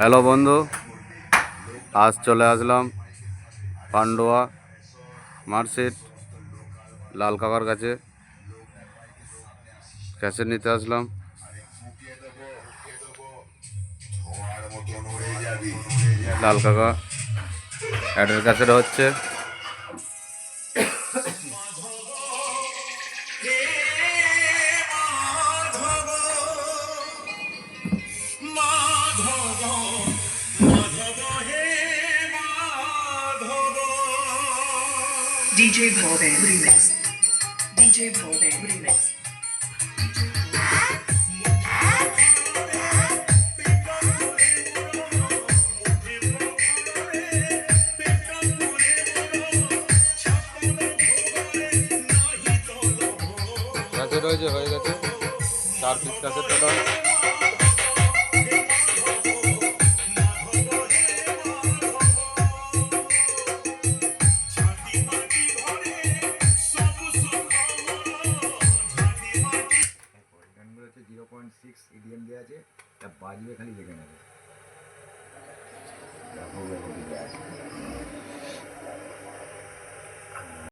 Hello বন্ধু, আজ চলে আসলাম পান্ডুয়া মার্কশিট লাল কাকার কাছে। ক্যাসেট নিতে আসলাম। লাল কাকা অ্যাডের ক্যাসেট হচ্ছে। Madhab. DJ Bhobe Remix. DJ Bhobe Remix. Cassette হয়েছে হয়ে গেছে চার পিস ক্যাসেটটা দাও सिक्स इडियम दिया बाजवे खाली देखे ना